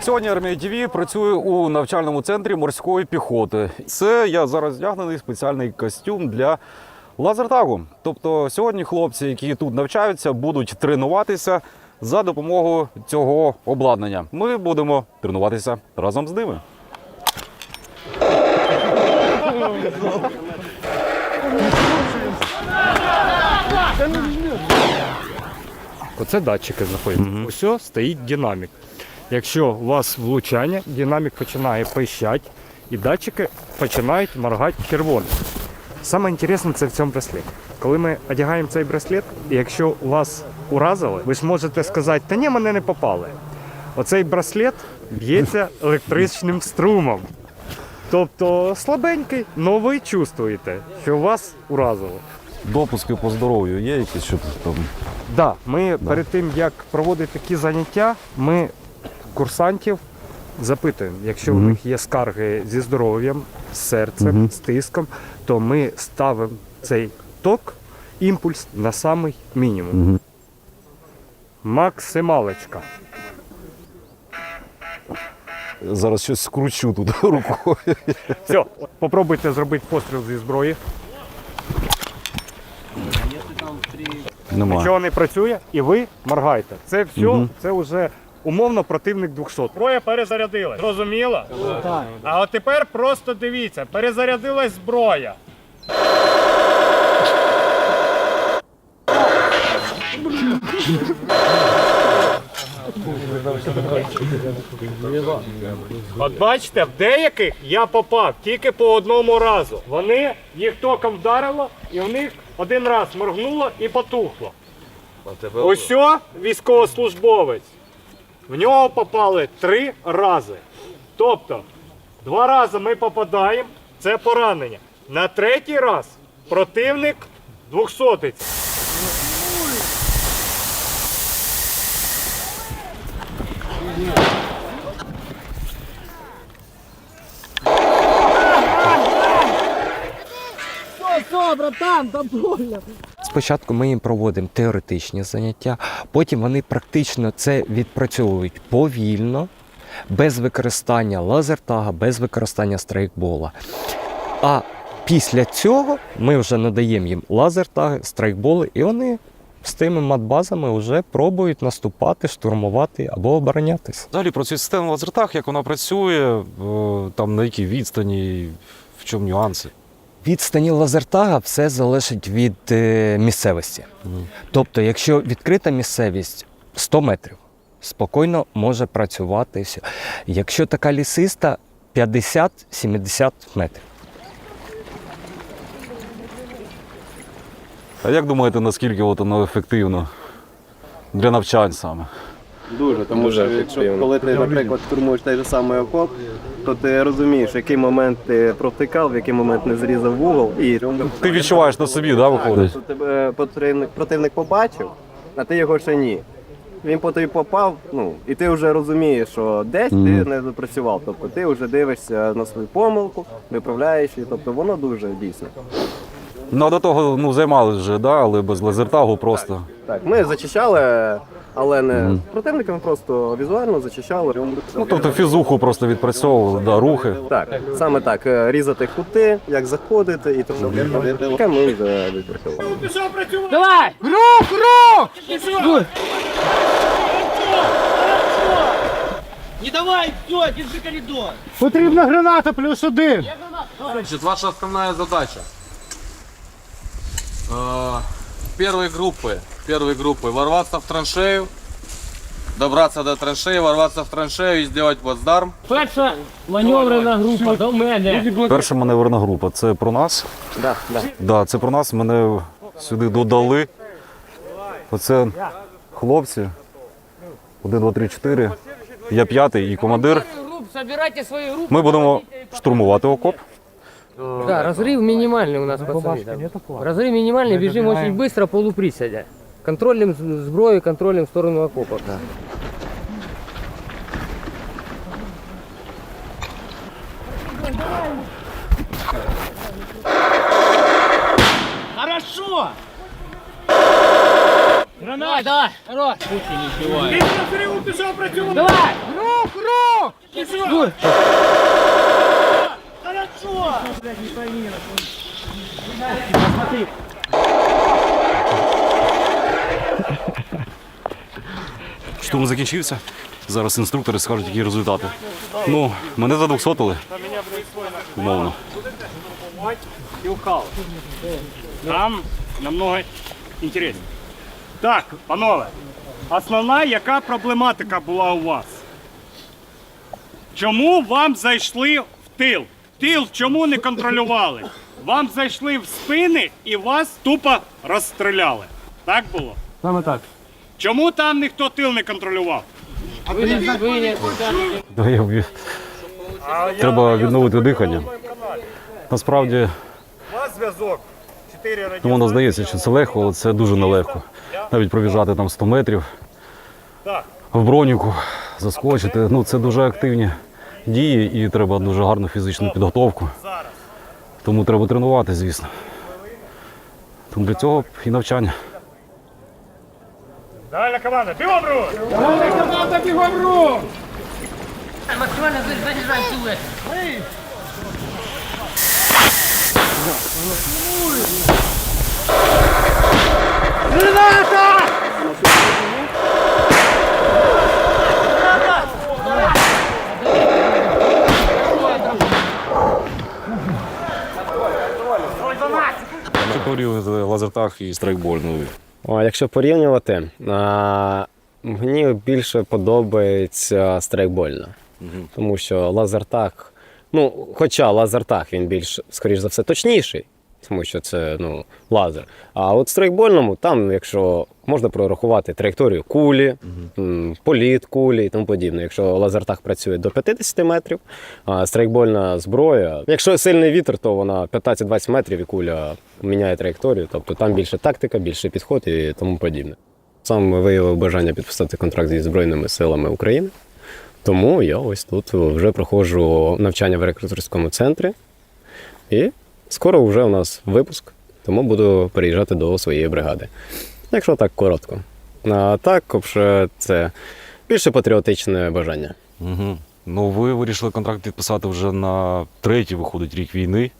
Сьогодні армія ТВ працює у навчальному центрі морської піхоти. Це я зараз вдягнений спеціальний костюм для лазертагу. Тобто сьогодні хлопці, які тут навчаються, будуть тренуватися за допомогою цього обладнання. Ми будемо тренуватися разом з ними. Оце датчики знаходяться. Ось стоїть динамік. Якщо у вас влучання, динамік починає пищати, і датчики починають моргати червоним. Саме інтересне це в цьому браслеті. Коли ми одягаємо цей браслет, і якщо вас уразили, ви ж можете сказати, та ні, мене не попали. Оцей браслет б'ється електричним струмом. Тобто слабенький, але ви чувствуєте, що вас уразили. Допуски по здоров'ю є якісь, щоб там. Да, ми перед тим як проводити такі заняття, ми курсантів запитуємо, якщо у них є скарги зі здоров'ям, з серцем, з тиском, то ми ставимо цей ток, імпульс на самий мінімум. Максималочка. Зараз щось скручу тут рукою. Все, попробуйте зробити постріл зі зброї. Немає. Нічого не працює, і ви моргаєте. Це все, це вже умовно противник 200. Зброя перезарядилась. Зрозуміло? Так. А от тепер просто дивіться, перезарядилась зброя. От бачите, в деяких я попав тільки по одному разу. Вони їх током вдарило, і в них один раз моргнуло і потухло. Ось військовослужбовець. В нього попали три рази. Тобто, два рази ми попадаємо, це поранення. На третій раз противник двохсотиць. Братан, там больно. Спочатку ми їм проводимо теоретичні заняття, потім вони практично це відпрацьовують повільно, без використання лазертага, без використання страйкбола. А після цього ми вже надаємо їм лазертаги, страйкболи, і вони з тими матбазами вже пробують наступати, штурмувати або оборонятися. Взагалі про цю систему лазертаг, як вона працює, е, там на якій відстані, в чому нюанси. Відстані лазертага все залежить від е, місцевості. Тобто, якщо відкрита місцевість 100 метрів, спокійно може працювати все. Якщо така лісиста 50-70 метрів. А як думаєте, наскільки от воно ефективно для навчань саме? Дуже, тому що якщо коли ти, наприклад, штурмуєш той же самий окоп, то ти розумієш, в який момент ти провтикав, в який момент не зрізав вугол, і Ти відчуваєш на собі, да, виходить? що тебе противник, противник побачив, а ти його ще ні. Він по тобі попав, ну і ти вже розумієш, що десь ти не запрацював. Тобто ти вже дивишся на свою помилку, виправляєш її. Тобто воно дуже дійсно. Ну, а до того ну, займалися вже, да, але без лазертагу просто. Так, ми зачищали, але не противниками, просто візуально зачищали. Ну, тобто фізуху просто відпрацьовували, да, рухи. Так, саме так, е, різати кути, як заходити і тому. Таке ми вже відпрацювали. Давай! Рух, рух! Не давай, все, держи коридор. Потрібна граната плюс один. Значит, ваша основная задача э, первой группы, первой группы ворваться в траншею, добраться до траншеи, ворваться в траншею и сделать плацдарм. Перша маневрена група до мене. Перша маневрна група це про нас. Да, да. Да, це про нас. Мене сюди додали. Оце хлопці. Один, два, три, чотири. Я п'ятий і командир. Групп, собирайте свої групи. Ми будемо штурмувати окоп. Да, разрыв минимальный у нас, пацаны. да. Разрыв минимальный, бежим очень быстро, полуприседя. Контролем зброю, контролем в сторону окопа. Давай, давай, хорош. Давай, рух, рух. Пішов. Штурм закінчився. Зараз інструктори скажуть, які результати. Ну, мене задвохсотили. Умовно. и укал. Нам намного інтересніше. Так, панове, основна яка проблематика була у вас? Чому вам зайшли в тил? Тил чому не контролювали? Вам зайшли в спини і вас тупо розстріляли. Так було? Саме так. Чому там ніхто тил не контролював? Да, я вб'ю. Треба відновити дихання. Насправді, зв'язок. 4 ну, воно здається, що це легко, але це дуже нелегко. Навіть пробіжати там 100 метрів в броніку, заскочити. Ну, це дуже активні дії і треба дуже гарну фізичну підготовку. Тому треба тренувати, звісно. Тому для цього і навчання. Дальня команда, бігом рух! Дальня команда, бігом рух! Максимально заряджаємо силует. Що порівнювати лазертаг і страйкболь? О, якщо порівнювати, а, мені більше подобається страйкбольна. Тому що лазертаг, ну, хоча лазертаг він більш, скоріш за все, точніший, тому що це ну, лазер. А от в страйкбольному, там, якщо можна прорахувати траєкторію кулі, м, політ кулі і тому подібне. Якщо лазертаг працює до 50 метрів, а страйкбольна зброя, якщо сильний вітер, то вона 15-20 метрів і куля міняє траєкторію. Тобто там більше тактика, більше підход і тому подібне. Сам виявив бажання підписати контракт зі Збройними силами України. Тому я ось тут вже проходжу навчання в рекрутерському центрі. І скоро вже у нас випуск, тому буду переїжджати до своєї бригади. Якщо так коротко. А так, вже це більше патріотичне бажання. Угу. Ну, ви вирішили контракт підписати вже на третій, виходить, рік війни.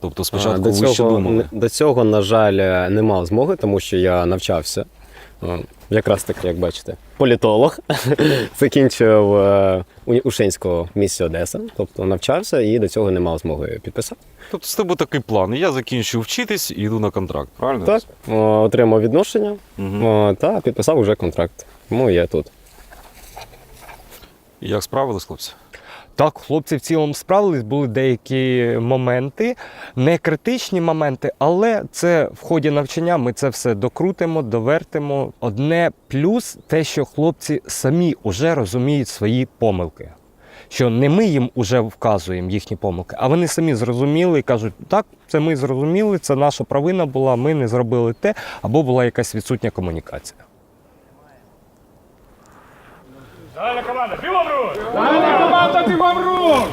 Тобто А, спочатку до, ви ще думали. до цього, на жаль, не мав змоги, тому що я навчався. Якраз таки, як бачите, політолог. Закінчив е, уні- Одеса, тобто навчався і до цього не мав змоги підписати. Тобто з тебе такий план. Я закінчу вчитись і йду на контракт, правильно? Так, отримав відношення Угу. та підписав уже контракт. Тому я тут. Як справились, хлопці? Так, хлопці в цілому справились, були деякі моменти, не критичні моменти, але це в ході навчання ми це все докрутимо, довертимо. Одне плюс те, що хлопці самі вже розуміють свої помилки. Що не ми їм вже вказуємо їхні помилки, а вони самі зрозуміли і кажуть, так, це ми зрозуміли, це наша провина була, ми не зробили те, або була якась відсутня комунікація. Дальня команда, бігом руш! Дальня команда, бігом рух!